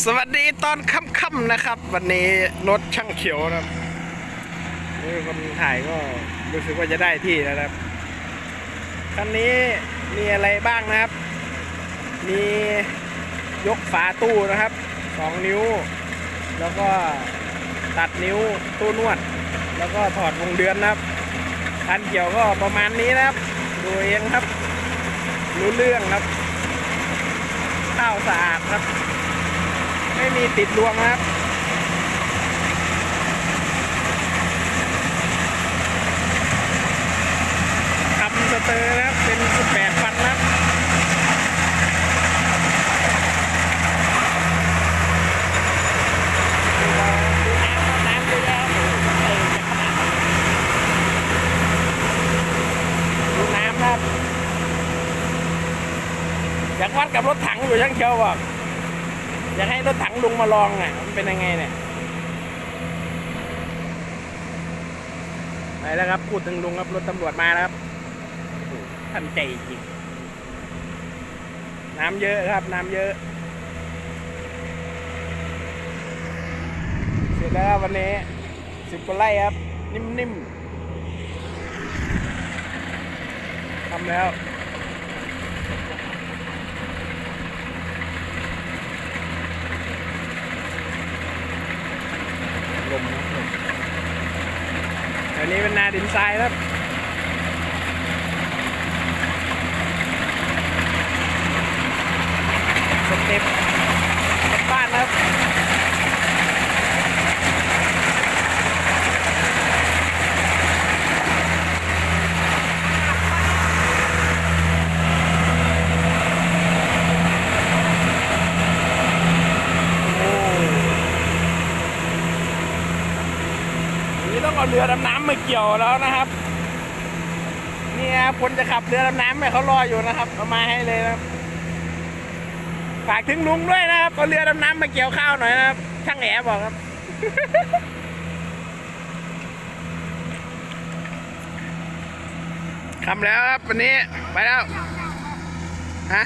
สวัสดีตอนค่ำๆนะครับ วันนี้รถช่างเขียวนะครับนี่คนถ่ายก็รู้สึกว่าจะได้ที่นะครับคันนี้มีอะไรบ้างนะครับ มียกฝาตู้นะครับสองนิ้ว แล้วก็ตัดนิ้วตู้นวด แล้วก็ถอดวงเดือนนะครับคันเกี่ยวก็ประมาณนี้นะครับ ดูเองครับ รู้เรื่องครับข้าวสะอาดครับ ไม่มีติดรวงครับทำสเตอร์นะครับเป็น18ฟันครับดูน้ำน้ำเยอะแยะเออจะขนาดนั้นดูน้ำนะครับอยากวัดกับรถถังอยู่ช่างเชียวบอก อยากให้รถถังลุงมาลองอะ มันเป็นยังไงเนี่ยไปแล้วครับ พูดถึงลุงครับ รถตำรวจมาแล้วครับท่านใจจริง น้ำเยอะครับ น้ำเยอะ เสร็จแล้ววันนี้สิบกว่าไร่ครับ นิ่มๆทำแล้ว ลมนะลมอันนี้เป็นนาดินทรายครับ สเต็ปบ้านครับ โอ้ วั นี้ต้องเอาเรือดำน้ำมาเกี่ยวแล้วนะครับนี่ครับคนจะขับเรือดำน้ำให้เขารออยู่นะครับเอามาให้เลยนะฝากถึงลุงด้วยนะครับเอาเรือดำน้ำมาเกี่ยวข้าวหน่อยนะครับช่างแหบอกครับคำแล้วครับวันนี้ไปแล้วฮะ